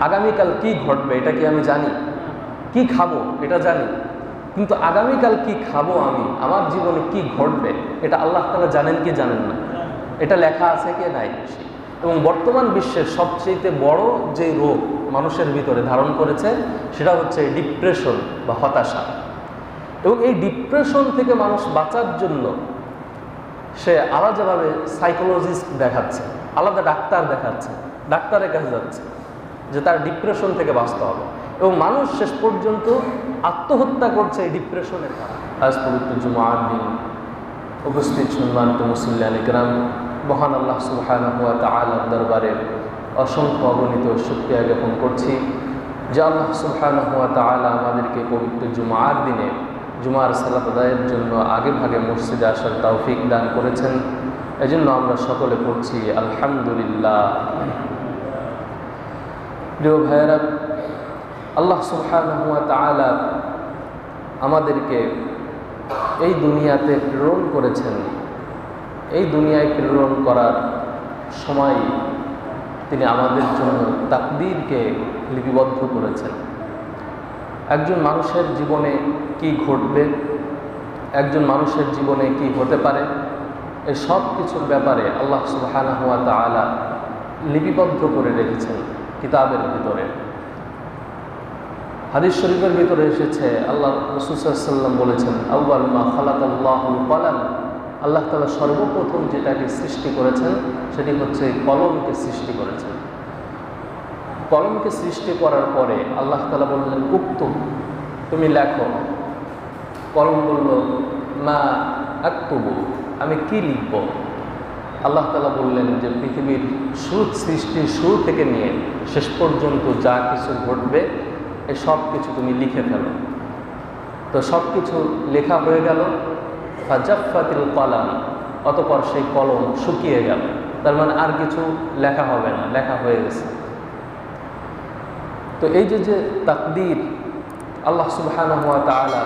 আগামীকাল কি ঘটবে এটা কি আমি জানি? কি খাব এটা জানি। কিন্তু আগামীকাল কি খাব আমি? আমার জীবনে কি ঘটবে? এটা আল্লাহ তালা জানেন কি জানেন না? এটা লেখা আছে কি নাই? এবং বর্তমান বিশ্বের সবচেয়ে বড় যে রোগ মানুষের ভিতরে ধারণ করেছে, সেটা হচ্ছে ডিপ্রেশন বা হতাশা। এবং এই ডিপ্রেশন থেকে মানুষ বাঁচার জন্য সে আলাদাভাবে সাইকোলজিস্ট দেখাচ্ছে, আলাদা ডাক্তার দেখাচ্ছে, ডাক্তারের কাছে যাচ্ছে। যে তার ডিপ্রেশন থেকে বাঁচতে হবে। এবং মানুষ শেষ পর্যন্ত আত্মহত্যা করছে এই ডিপ্রেশনের কারণে। আজ পবিত্র জুমার দিন উপস্থিত সম্মানিত মুসল্লান ইকরাম, মহান আল্লাহ সুবহানাহুয়া তাআলার দরবারে অসংখ্য অগণিত শুক্রিয়া জ্ঞাপন করছি যে আল্লাহ সুবহানাহুয়া তাআলা আমাদেরকে পবিত্র জুমার দিনে জুমার সালাত আদায়ের জন্য আগে ভাগে মসজিদে আসার তৌফিক দান করেছেন। এজন্য আমরা সকলে পড়ছি আলহামদুলিল্লাহ। প্রিয় ভাইয়েরা, আল্লাহ সুবহানাহুয়া তাআলা আমাদেরকে এই দুনিয়াতে প্রেরণ করেছেন। এই দুনিয়ায় প্রেরণ করার সময় তিনি আমাদের জন্য তাকদীরকে লিপিবদ্ধ করেছেন। একজন মানুষের জীবনে কি ঘটবে, একজন মানুষের জীবনে কি হতে পারে এই সব কিছুর ব্যাপারে আল্লাহ সুবাহানা হুয়া তালা লিপিবদ্ধ করে রেখেছেন। কিতাবের ভিতরে। হাদিস শরীফের ভিতরে এসেছে, আল্লাহ রসুসাল্লাম বলেছেন আউ্বাল মা খালাক আল্লাহুল কলাম। আল্লাহ তালা সর্বপ্রথম যেটাকে সৃষ্টি করেছেন, সেটি হচ্ছে কলমকে সৃষ্টি করেছেন। কলমকে সৃষ্টি করার পরে আল্লাহ তালা বললেন উক্ত তুমি লেখো। কলম বলল, মা আক্তবু, আমি কি লিখব? আল্লাহ তালা বললেন যে পৃথিবীর শুরু সৃষ্টির শুরু থেকে নিয়ে শেষ পর্যন্ত যা কিছু ঘটবে এই সব কিছু তুমি লিখে ফেলো। তো সব কিছু লেখা হয়ে গেল ফাজাফাতিল কলাম, অতপর সেই কলম শুকিয়ে গেল। তার মানে আর কিছু লেখা হবে না, লেখা হয়ে গেছে। তো এই যে যে তাকদির আল্লাহ সুবহানাহু ওয়া তাআলা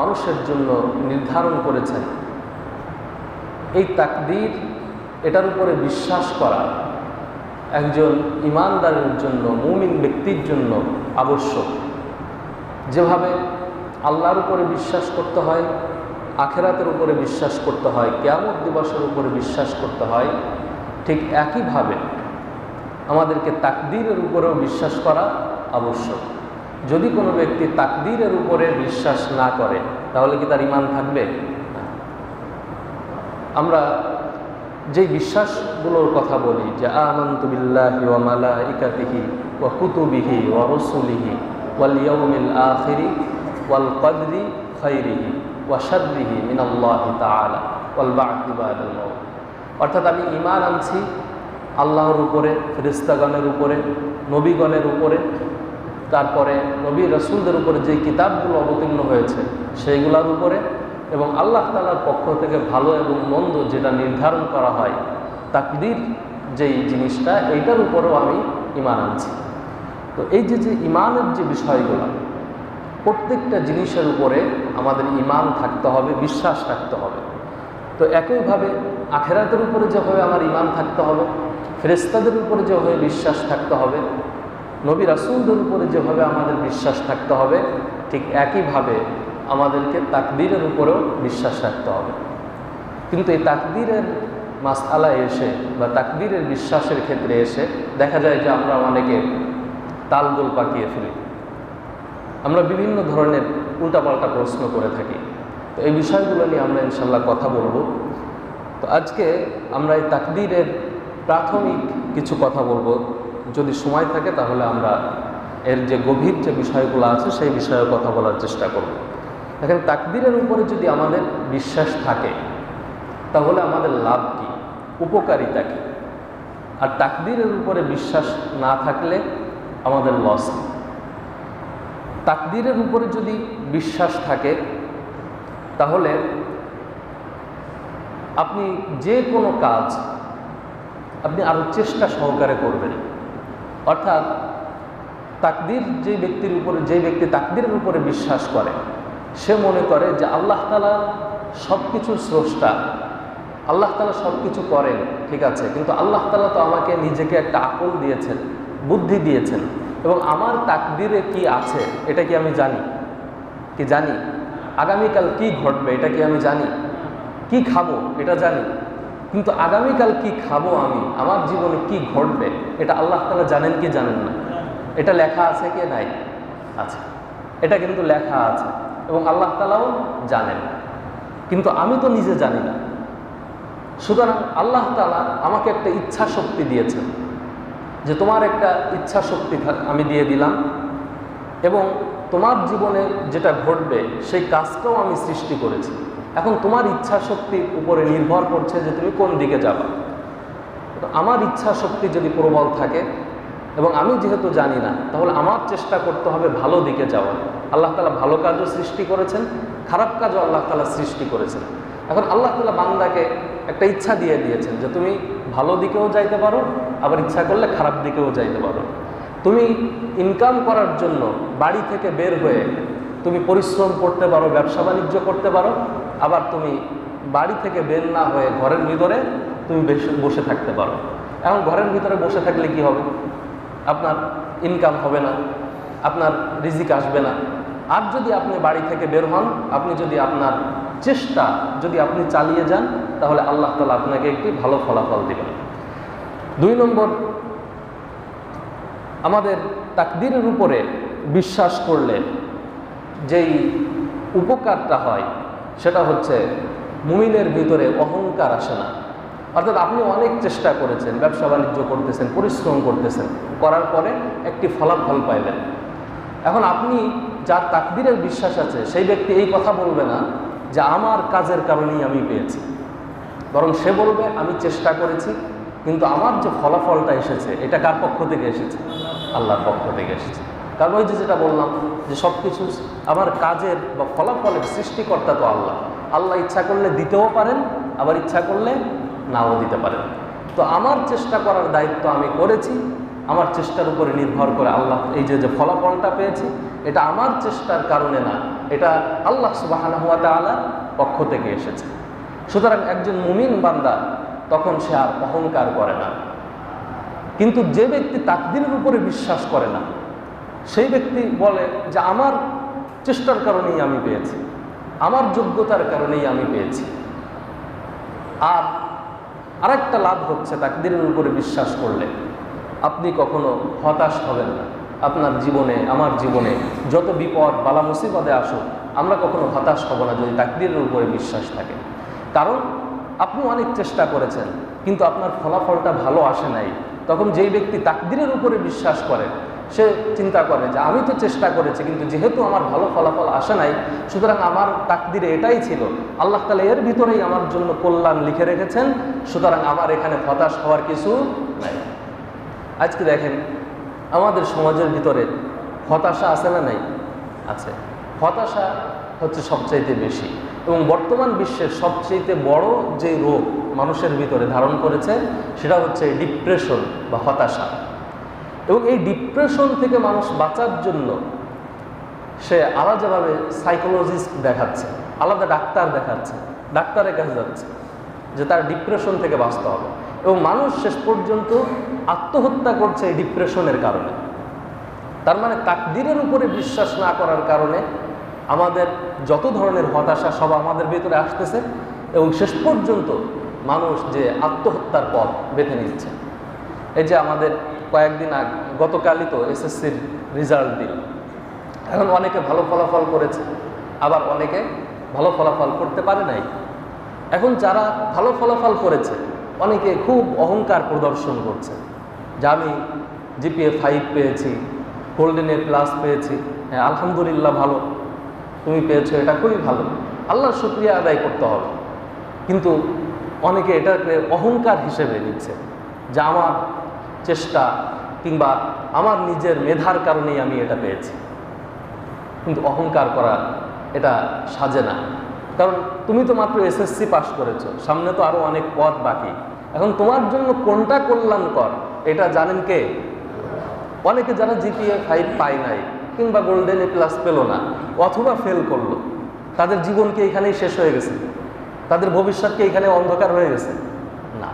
মানুষের জন্য নির্ধারণ করেছেন, এই তাকদির এটার উপরে বিশ্বাস করা একজন ইমানদারের জন্য, মুমিন ব্যক্তির জন্য আবশ্যক। যেভাবে আল্লাহর উপরে বিশ্বাস করতে হয়, আখেরাতের উপরে বিশ্বাস করতে হয়, কেয়ামত দিবসের উপরে বিশ্বাস করতে হয়, ঠিক একইভাবে আমাদেরকে তাকদিরের উপরেও বিশ্বাস করা আবশ্যক। যদি কোনো ব্যক্তি তাকদিরের উপরে বিশ্বাস না করে, তাহলে কি তার ইমান থাকবে? আমরা যেই বিশ্বাসগুলোর কথা বলি, যে আমন্তু বিল্লাহি ওয়া মালাইকাতিহি ওয়া কুতুবিহি ওয়া রসুলিহি ওয়াল ইয়াউমিল আখিরি ওয়াল কদরি খাইরিহি ওয়া শাররিহি মিনাল্লাহি তাআলা ওয়াল বাদাল অর্থাৎ আমি ঈমান আনছি আল্লাহর উপরে, ফেরেশতাগণের উপরে, নবীগণের উপরে, তারপরে নবী রসুলদের উপরে যে কিতাবগুলো অবতীর্ণ হয়েছে, সেইগুলোর উপরে এবং আল্লাহ তালার পক্ষ থেকে ভালো এবং মন্দ যেটা নির্ধারণ করা হয়, তাকদির যেই জিনিসটা, এইটার উপরেও আমি ইমান আনছি। তো এই যে যে ইমানের যে বিষয়গুলো, প্রত্যেকটা জিনিসের উপরে আমাদের ইমান থাকতে হবে, বিশ্বাস থাকতে হবে। তো একইভাবে আখেরাতের উপরে যেভাবে আমার ইমান থাকতে হবে ফেরেস্তাদের উপরে যেভাবে বিশ্বাস থাকতে হবে, নবী রাসুলদের উপরে যেভাবে আমাদের বিশ্বাস থাকতে হবে, ঠিক একইভাবে আমাদেরকে তাকদিরের উপরেও বিশ্বাস রাখতে হবে। কিন্তু এই তাকদিরের মাসালায় এসে বা তাকদিরের বিশ্বাসের ক্ষেত্রে এসে দেখা যায় যে আমরা অনেকে তালগোল পাকিয়ে ফেলি। আমরা বিভিন্ন ধরনের উল্টাপাল্টা প্রশ্ন করে থাকি। তো এই বিষয়গুলো নিয়ে আমরা ইনশাল্লাহ কথা বলব। তো আজকে আমরা এই তাকদিরের প্রাথমিক কিছু কথা বলব। যদি সময় থাকে তাহলে আমরা এর যে গভীর যে বিষয়গুলো আছে সেই বিষয়ে কথা বলার চেষ্টা করব। দেখেন, তাকদিরের উপরে যদি আমাদের বিশ্বাস থাকে, তাহলে আমাদের লাভ কি? উপকারিতা কি? আর তাকদিরের উপরে বিশ্বাস না থাকলে আমাদের লস কি? তাকদিরের উপরে যদি বিশ্বাস থাকে, তাহলে আপনি যে কোনো কাজ আপনি আরও চেষ্টা সহকারে করবেন। অর্থাৎ তাকদির যে ব্যক্তির উপরে, যে ব্যক্তি তাকদিরের উপরে বিশ্বাস করে সে মনে করে যে আল্লাহ তালা সব কিছুর স্রষ্টা। আল্লাহ তালা সব কিছু করেন, ঠিক আছে, কিন্তু আল্লাহ তালা তো আমাকে নিজেকে একটা আকল দিয়েছেন, বুদ্ধি দিয়েছেন। এবং আমার তাকদিরে কি আছে, এটা কি আমি জানি? কি জানি? আগামীকাল কি ঘটবে, এটা কি আমি জানি? কি খাব, এটা জানি। কিন্তু আগামীকাল কি খাব আমি, আমার জীবনে কি ঘটবে, এটা আল্লাহ তালা জানেন কি জানেন না। এটা লেখা আছে কি নাই? আছে। এটা কিন্তু লেখা আছে। এবং আল্লাহ তালাও জানেন। কিন্তু আমি তো নিজে জানি না। সুতরাং আল্লাহ তালা আমাকে একটা ইচ্ছা শক্তি দিয়েছেন যে তোমার একটা ইচ্ছা শক্তি আমি দিয়ে দিলাম এবং তোমার জীবনে যেটা ঘটবে সেই কাজটাও আমি সৃষ্টি করেছি। এখন তোমার ইচ্ছা শক্তির উপরে নির্ভর করছে যে তুমি কোন দিকে যাবা। আমার ইচ্ছা শক্তি যদি প্রবল থাকে এবং আমি যেহেতু জানি না, তাহলে আমার চেষ্টা করতে হবে ভালো দিকে যাওয়া আল্লাহ তালা ভালো কাজও সৃষ্টি করেছেন, খারাপ কাজও আল্লাহ তালা সৃষ্টি করেছেন। এখন আল্লাহ তালা বান্দাকে একটা ইচ্ছা দিয়ে দিয়েছেন যে তুমি ভালো দিকেও যাইতে পারো, আবার ইচ্ছা করলে খারাপ দিকেও যাইতে পারো। তুমি ইনকাম করার জন্য বাড়ি থেকে বের হয়ে তুমি পরিশ্রম করতে পারো, ব্যবসা বাণিজ্য করতে পারো, আবার তুমি বাড়ি থেকে বের না হয়ে ঘরের ভিতরে তুমি বসে থাকতে পারো। এখন ঘরের ভিতরে বসে থাকলে কি হবে? আপনার ইনকাম হবে না, আপনার রিজিক আসবে না। আর যদি আপনি বাড়ি থেকে বের হন, আপনি যদি আপনার চেষ্টা যদি আপনি চালিয়ে যান, তাহলে আল্লাহ তালা আপনাকে একটি ভালো ফলাফল দেবেন। দুই নম্বর, আমাদের তাকদিরের উপরে বিশ্বাস করলে যেই উপকারটা হয়, সেটা হচ্ছে মুমিনের ভিতরে অহংকার আসে না। অর্থাৎ আপনি অনেক চেষ্টা করেছেন, ব্যবসা বাণিজ্য করতেছেন, পরিশ্রম করতেছেন, করার পরে একটি ফলাফল পাইলেন। এখন আপনি যার তাকদিরের বিশ্বাস আছে, সেই ব্যক্তি এই কথা বলবে না যে আমার কাজের কারণেই আমি পেয়েছি। বরং সে বলবে, আমি চেষ্টা করেছি, কিন্তু আমার যে ফলাফলটা এসেছে, এটা কার পক্ষ থেকে এসেছে? আল্লাহর পক্ষ থেকে এসেছে। কারণ ওই যে যেটা বললাম, যে সব কিছু আমার কাজের বা ফলাফলের সৃষ্টিকর্তা তো আল্লাহ। আল্লাহ ইচ্ছা করলে দিতেও পারেন, আবার ইচ্ছা করলে নাও দিতে পারেন। তো আমার চেষ্টা করার দায়িত্ব আমি করেছি। আমার চেষ্টার উপরে নির্ভর করে আল্লাহ এই যে যে ফলাফলটা পেয়েছি, এটা আমার চেষ্টার কারণে না, এটা আল্লাহ সুবাহ পক্ষ থেকে এসেছে। সুতরাং একজন মুমিন বান্দা তখন সে আর অহংকার করে না। কিন্তু যে ব্যক্তি তাকদিনের উপরে বিশ্বাস করে না, সেই ব্যক্তি বলে যে, আমার চেষ্টার কারণেই আমি পেয়েছি, আমার যোগ্যতার কারণেই আমি পেয়েছি। আর আরেকটা লাভ হচ্ছে তাকদিরের উপরে বিশ্বাস করলে। আপনি কখনো হতাশ হবেন না। আপনার জীবনে, আমার জীবনে যত বিপদ, বালা মুসিবতে আসুক, আমরা কখনো হতাশ হব না যদি তাকদিরের উপরে বিশ্বাস থাকে। কারণ আপনি অনেক চেষ্টা করেছেন, কিন্তু আপনার ফলাফলটা ভালো আসে নাই। তখন যেই ব্যক্তি তাকদিরের উপরে বিশ্বাস করে সে চিন্তা করে যে আমি তো চেষ্টা করেছি, কিন্তু যেহেতু আমার ভালো ফলাফল আসে নাই, সুতরাং আমার তাকদিরে এটাই ছিল। আল্লাহ তালা এর ভিতরেই আমার জন্য কল্যাণ লিখে রেখেছেন, সুতরাং আমার এখানে হতাশ হওয়ার কিছু নাই। আজকে দেখেন, আমাদের সমাজের ভিতরে হতাশা আছে না নাই? আছে। হতাশা হচ্ছে সবচাইতে বেশি। এবং বর্তমান বিশ্বের সবচাইতে বড় যে রোগ মানুষের ভিতরে ধারণ করেছে, সেটা হচ্ছে ডিপ্রেশন বা হতাশা। এবং এই ডিপ্রেশন থেকে মানুষ বাঁচার জন্য সে আলাদাভাবে সাইকোলজিস্ট দেখাচ্ছে, আলাদা ডাক্তার দেখাচ্ছে, ডাক্তারের কাছে যাচ্ছে যে তার ডিপ্রেশন থেকে বাঁচতে হবে। এবং মানুষ শেষ পর্যন্ত আত্মহত্যা করছে এই ডিপ্রেশনের কারণে। তার মানে তাকদিরের উপরে বিশ্বাস না করার কারণে আমাদের যত ধরনের হতাশা সব আমাদের ভেতরে আসতেছে এবং শেষ পর্যন্ত মানুষ যে আত্মহত্যার পথ বেছে নিচ্ছে। এই যে আমাদের কয়েকদিন আগে, গতকালই তো এসএসসির রেজাল্ট দিল। এখন অনেকে ভালো ফলাফল করেছে, আবার অনেকে ভালো ফলাফল করতে পারে নাই। এখন যারা ভালো ফলাফল করেছে, অনেকে খুব অহংকার প্রদর্শন করছে যে আমি জিপিএ ফাইভ পেয়েছি গোল্ডেন এ প্লাস পেয়েছি হ্যাঁ আলহামদুলিল্লাহ ভালো, তুমি পেয়েছ, এটা খুবই ভালো। আল্লাহর শুক্রিয়া আদায় করতে হবে। কিন্তু অনেকে এটাকে অহংকার হিসেবে নিচ্ছে যে আমার চেষ্টা কিংবা আমার নিজের মেধার কারণেই আমি এটা পেয়েছি। কিন্তু অহংকার করা এটা সাজে না। কারণ তুমি তো মাত্র এসএসসি পাশ করেছ, সামনে তো আরও অনেক পথ বাকি। এখন তোমার জন্য কোনটা কল্যাণকর এটা জানেন কে? অনেকে যারা জিপিএ ফাইভ পায় নাই কিংবা গোল্ডেন এ প্লাস পেল না অথবা ফেল করল, তাদের জীবনকে এখানেই শেষ হয়ে গেছে? তাদের ভবিষ্যৎকে এখানে অন্ধকার হয়ে গেছে? না।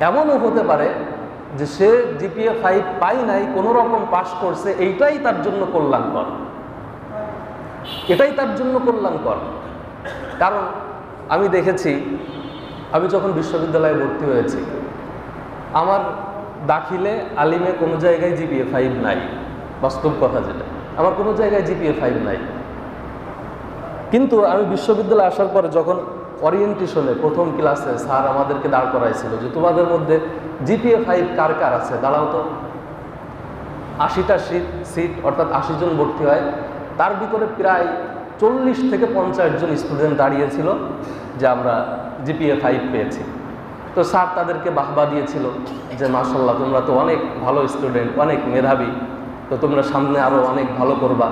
এমনও হতে পারে যে সে জিপিএ ফাইভ পাই নাই কোনো রকম পাশ করছে, এইটাই তার জন্য কল্যাণকর। এটাই তার জন্য কল্যাণকর। কারণ আমি দেখেছি, আমি যখন বিশ্ববিদ্যালয়ে ভর্তি হয়েছি, আমার দাখিলে, আলিমে কোনো জায়গায় জিপিএ ফাইভ নাই। বাস্তব কথা যেটা। আমার কোনো জায়গায় জিপিএ ফাইভ নাই। কিন্তু আমি বিশ্ববিদ্যালয়ে আসার পরে যখন ওরিয়েন্টেশনে প্রথম ক্লাসে স্যার আমাদেরকে দাঁড় করাইছিল যে, তোমাদের মধ্যে জিপিএ ফাইভ কার কার আছে? দাঁড়াও তো। আশিটা সিট সিট অর্থাৎ আশি জন ভর্তি হয়। তার ভিতরে প্রায় চল্লিশ থেকে পঞ্চাশ জন স্টুডেন্ট দাঁড়িয়েছিল যে আমরা জিপিএ ফাইভ পেয়েছি। তো স্যার তাদেরকে বাহবা দিয়েছিল যে মাসাল্লাহ তোমরা তো অনেক ভালো স্টুডেন্ট অনেক মেধাবী। তো তোমরা সামনে আরও অনেক ভালো করবা।